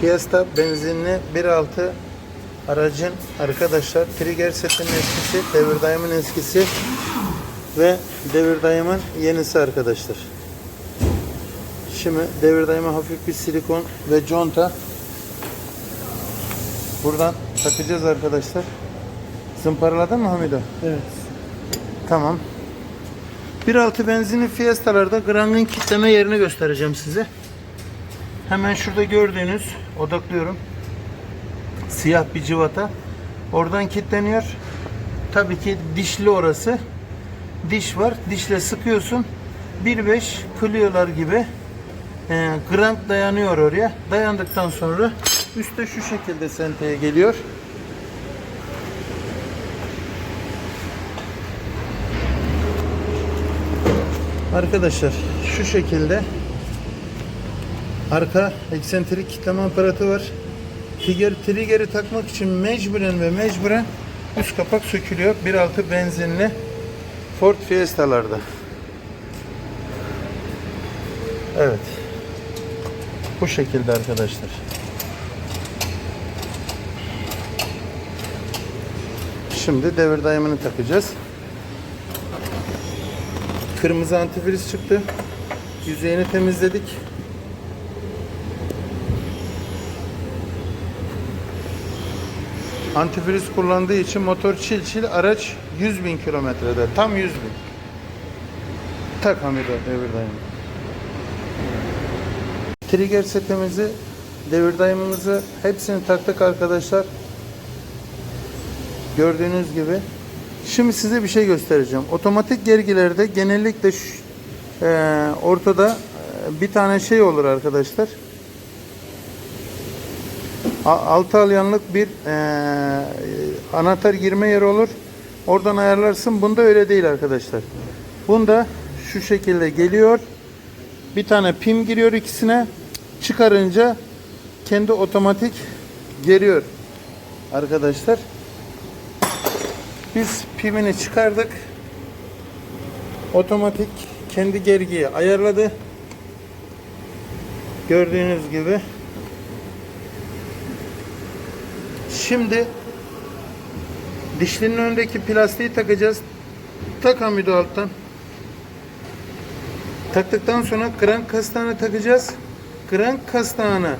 Fiesta benzinli 1.6 aracın arkadaşlar trigger setinin eskisi, devir dayımın eskisi ve devir dayımın yenisi arkadaşlar. Şimdi devir dayıma hafif bir silikon ve conta buradan takacağız arkadaşlar. Zımparaladın mı Hamido? Evet. Tamam. 1.6 benzinli Fiesta'larda Grang'ın kitleme yerini göstereceğim size. Hemen şurada gördüğünüz odaklıyorum. Siyah bir civata. Oradan kilitleniyor. Tabii ki dişli orası. Diş var. Dişle sıkıyorsun. 1.5 Clio'lar gibi e, Grand dayanıyor oraya. Dayandıktan sonra üstte şu şekilde senteye geliyor. Arkadaşlar şu şekilde arka eksentrik kitleme aparatı var. Trigger, trigger'i takmak için mecburen ve mecburen üst kapak sökülüyor. 1.6 benzinli Ford Fiesta'larda. Evet. Bu şekilde arkadaşlar. Şimdi devir dayımını takacağız. Kırmızı antifriz çıktı. Yüzeyini temizledik. Antifriz kullandığı için motor çil çil araç 100 bin kilometrede. Tam 100 bin. Tak Hamido devir dayımı. Trigger setimizi, devir dayımımızı hepsini taktık arkadaşlar. Gördüğünüz gibi. Şimdi size bir şey göstereceğim. Otomatik gergilerde genellikle şu, e, ortada bir tane şey olur arkadaşlar. Altı alyanlık bir e, anahtar girme yeri olur. Oradan ayarlarsın. Bunda öyle değil arkadaşlar. Bunda şu şekilde geliyor. Bir tane pim giriyor ikisine. Çıkarınca kendi otomatik geriyor. Arkadaşlar. Biz pimini çıkardık. Otomatik kendi gergiyi ayarladı. Gördüğünüz gibi. Şimdi dişlinin önündeki plastiği takacağız. Tak Hamido alttan. Taktıktan sonra krank kastağını takacağız. Krank kastağını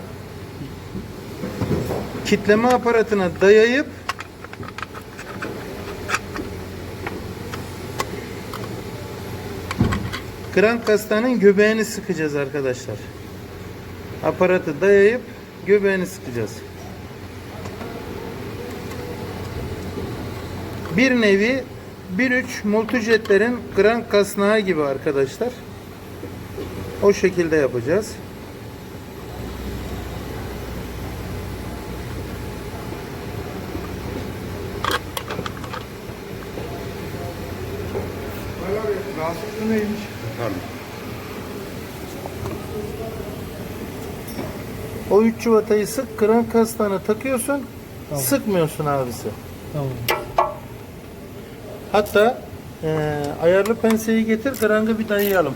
kitleme aparatına dayayıp krank kastağının göbeğini sıkacağız arkadaşlar. Aparatı dayayıp göbeğini sıkacağız. Bir nevi 1.3 multijetlerin krank kasnağı gibi arkadaşlar. O şekilde yapacağız. Rahatsızlığı neymiş? O 3 çuvatayı sık, krank kastağına takıyorsun. Tamam. Sıkmıyorsun abisi. Tamam. Hatta eee, ayarlı penseyi getir, krangı bir dayayalım.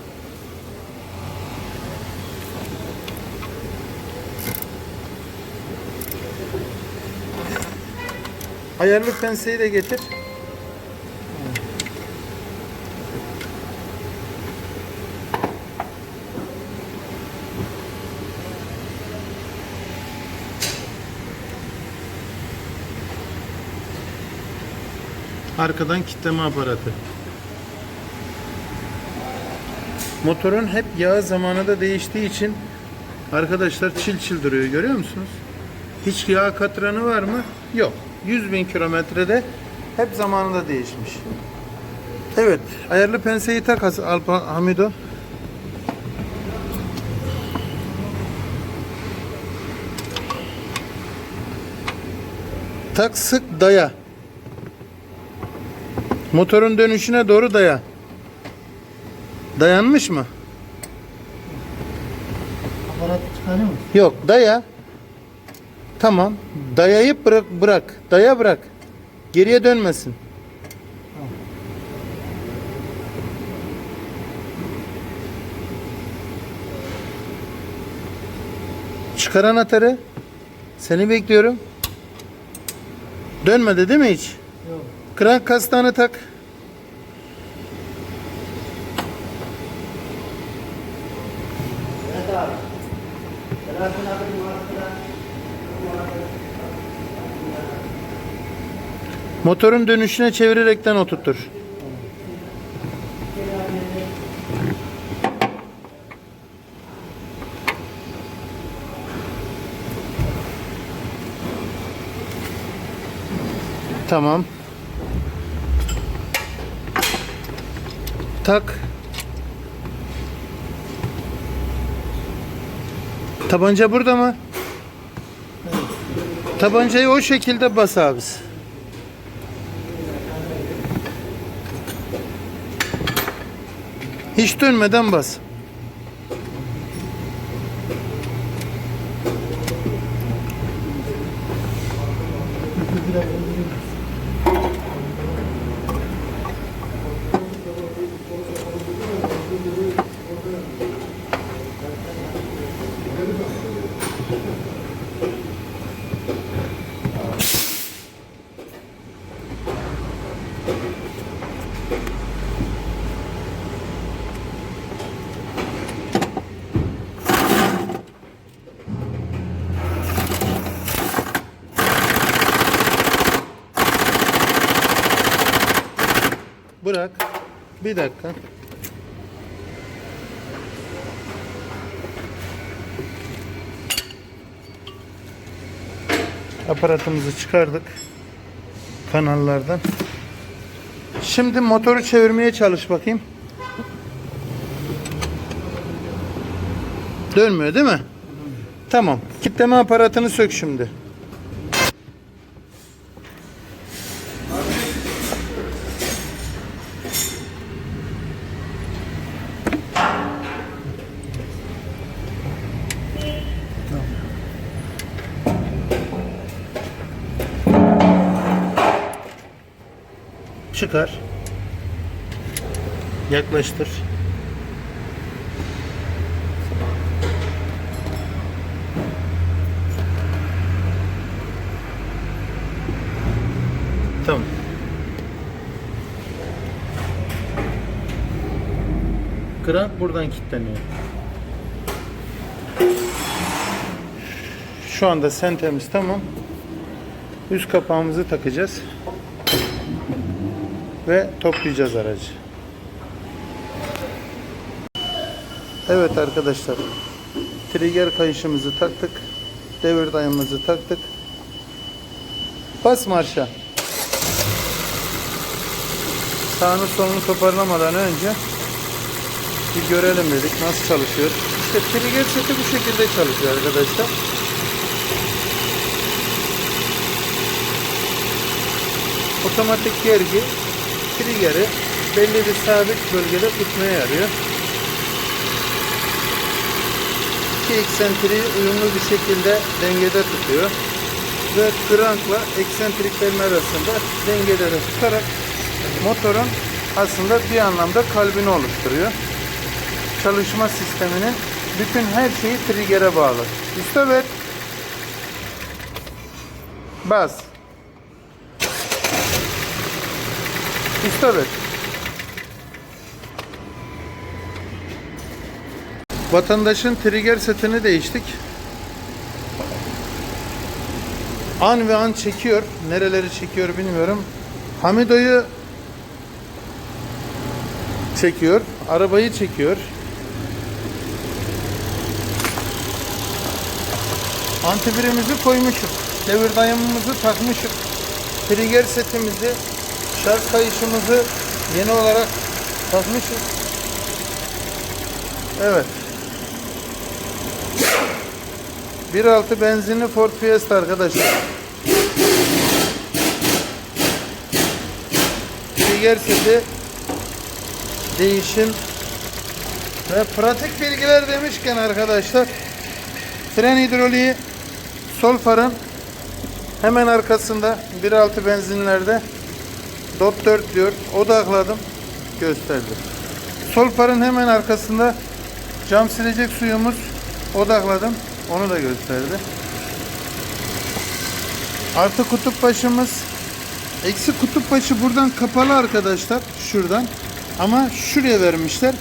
Ayarlı penseyi de getir. Arkadan kitleme aparatı. Motorun hep yağ zamanı da değiştiği için arkadaşlar çil çil duruyor görüyor musunuz? Hiç yağ katranı var mı? Yok. 100 bin kilometrede hep zamanında değişmiş. Evet. Ayarlı penseyi tak Alpa Hamido. Tak sık daya. Motorun dönüşüne doğru daya. Dayanmış mı? Aparat çıkarıyor mu? Yok daya. Tamam. Dayayıp bırak bırak. Daya bırak. Geriye dönmesin. Çıkar anahtarı. Seni bekliyorum. Dönmedi değil mi hiç? Yok. Krank kastağını tak. Motorun dönüşüne çevirerekten oturtur. Tamam. Tak. Tabanca burada mı? Tabancayı o şekilde bas abisi. Hiç dönmeden bas. Bırak. Bir dakika. Aparatımızı çıkardık. Kanallardan. Şimdi motoru çevirmeye çalış bakayım. Dönmüyor değil mi? Tamam. Kitleme aparatını sök şimdi. Çıkar. Yaklaştır. Tamam. Krank buradan kilitleniyor. Şu anda sentemiz tamam. Üst kapağımızı takacağız ve toplayacağız aracı. Evet arkadaşlar. Trigger kayışımızı taktık. Devir dayımızı taktık. Bas marşa. Sağını solunu toparlamadan önce bir görelim dedik nasıl çalışıyor. İşte trigger seti bu şekilde çalışıyor arkadaşlar. Otomatik gergi trigger'i belli bir sabit bölgede tutmaya yarıyor. İki eksentriği uyumlu bir şekilde dengede tutuyor. Ve krankla eksentriklerin arasında dengede de tutarak motorun aslında bir anlamda kalbini oluşturuyor. Çalışma sisteminin bütün her şeyi trigger'e bağlı. Üste ver. Bas. Ver. Vatandaşın trigger setini değiştik. An ve an çekiyor. Nereleri çekiyor bilmiyorum. Hamido'yu çekiyor. Arabayı çekiyor. Antivirimizi koymuşuz. Devir dayımımızı takmışız. Trigger setimizi, şarj kayışımızı yeni olarak takmışız. Evet. 1.6 benzinli Ford Fiesta arkadaşlar. Trigger seti değişim ve pratik bilgiler demişken arkadaşlar fren hidroliği sol farın hemen arkasında 1.6 benzinlerde dot 4 diyor odakladım gösterdi sol farın hemen arkasında cam silecek suyumuz odakladım onu da gösterdi Artı kutup başımız. Eksi kutup başı buradan kapalı arkadaşlar. Şuradan. Ama şuraya vermişler.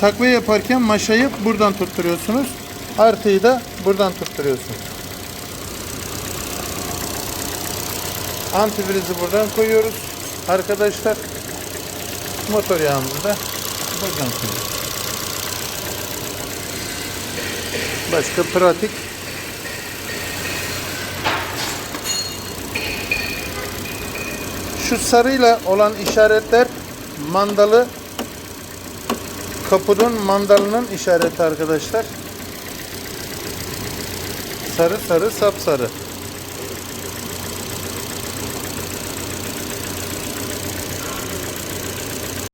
Takviye yaparken maşayı buradan tutturuyorsunuz. Artıyı da buradan tutturuyorsunuz. Antifrizi buradan koyuyoruz. Arkadaşlar motor yağımızı da buradan. Başka pratik Şu sarıyla olan işaretler mandalı kapudun mandalının işareti arkadaşlar. Sarı sarı sapsarı.